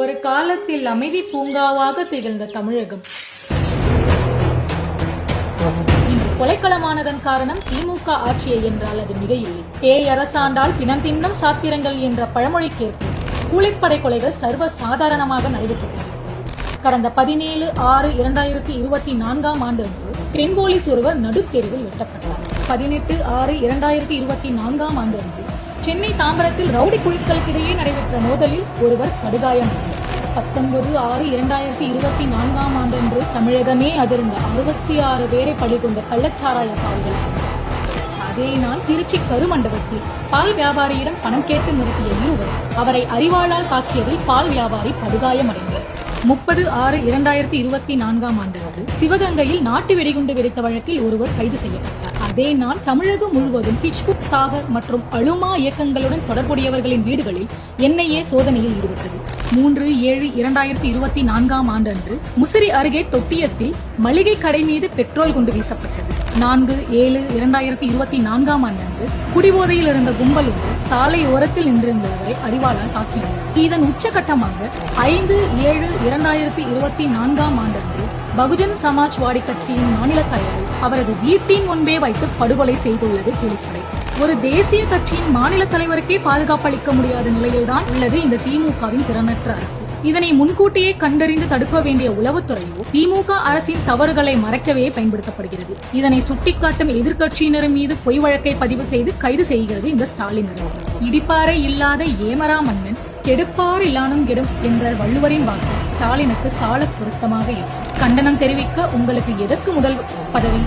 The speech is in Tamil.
ஒரு காலத்தில் அமைதி பூங்காவாக திகழ்ந்த தமிழகம். இன்று கொலைக்களமானதன் காரணம் திமுக ஆட்சியை என்றால் அது மிக இல்லை பேய் அரசாண்டால் பிணம் தின்னம் சாத்திரங்கள் என்ற பழமொழிக்கேற்ப கூலிப்படை கொலைகள் சர்வ சாதாரணமாக நடைபெற்றது. கடந்த பதினேழு ஆறு இரண்டாயிரத்தி இருபத்தி நான்காம் ஆண்டு பெண் போலீஸ் ஒருவர் நடுத்தெருவில் வெட்டப்பட்டார். பதினெட்டு ஆறு இரண்டாயிரத்தி இருபத்தி நான்காம் ஆண்டு சென்னை தாம்பரத்தில் ரவுடி குழுக்களுக்கிடையே நடைபெற்ற மோதலில் ஒருவர் படுகாயம் பத்தொன்பது ஆறு இரண்டாயிரத்தி இருபத்தி நான்காம் ஆண்டன்று தமிழகமே அதிர்ந்த அறுபத்தி ஆறு பேரை பழிகொண்ட கள்ளச்சாராய சாலைகள். அதே நாள் திருச்சி கருமண்டபத்தில் பால் வியாபாரியிடம் பணம் கேட்டு நிறுத்திய இருவர் அவரை அறிவாளால் தாக்கியதில் பால் வியாபாரி படுகாயமடைந்தார். முப்பது ஆறு இரண்டாயிரத்தி இருபத்தி நான்காம் ஆண்டன்று சிவகங்கையில் நாட்டு வெடிகுண்டு வெடித்த வழக்கில் ஒருவர் கைது செய்யப்பட்டார். அதே நாள் தமிழகம் முழுவதும் பிச்புக் தாகர் மற்றும் அலுமா இயக்கங்களுடன் தொடர்புடையவர்களின் வீடுகளில் என்ஐஏ சோதனையில் ஈடுபட்டது. மூன்று ஏழு இரண்டாயிரத்தி இருபத்தி நான்காம் ஆண்டன்று முசிறி அருகே தொட்டியத்தில் மளிகை கடை மீது பெட்ரோல் குண்டு வீசப்பட்டது. நான்கு ஏழு இரண்டாயிரத்தி இருபத்தி நான்காம் ஆண்டன்று குடிபோதையில் இருந்த கும்பல் ஒன்று சாலை ஓரத்தில் நின்றிருந்தவரை அறிவாளால் தாக்கினர் இதன் உச்சகட்டமாக ஐந்து ஏழு இரண்டாயிரத்தி இருபத்தி நான்காம் ஆண்டன்று பகுஜன் சமாஜ்வாடி கட்சியின் மாநில தலைவர் அவரது வீட்டின் முன்பே வைத்து படுகொலை செய்துள்ளது கூலிப்படை ஒரு தேசிய கட்சியின் மாநில தலைவருக்கே பாதுகாப்பு அளிக்க முடியாத நிலையில்தான் உள்ளது இந்த திமுகவின் திறனற்ற அரசு. இதனை முன்கூட்டியே கண்டறிந்து தடுக்க வேண்டிய உளவுத்துறையோ திமுக அரசின் தவறுகளை மறைக்கவே பயன்படுத்தப்படுகிறது. இதனை சுட்டிக்காட்டும் எதிர்க்கட்சியினர் மீது பொய் வழக்கை பதிவு செய்து கைது செய்கிறது இந்த ஸ்டாலின் அரசு. இடிப்பாறை இல்லாத ஏமரா மன்னன் கெடுப்பார் இல்லானும் கெடும் என்ற வள்ளுவரின் வாக்கு ஸ்டாலினுக்கு சால பொருத்தமாக இருக்கும். கண்டனம் தெரிவிக்க உங்களுக்கு எதற்கு முதல் பதவி?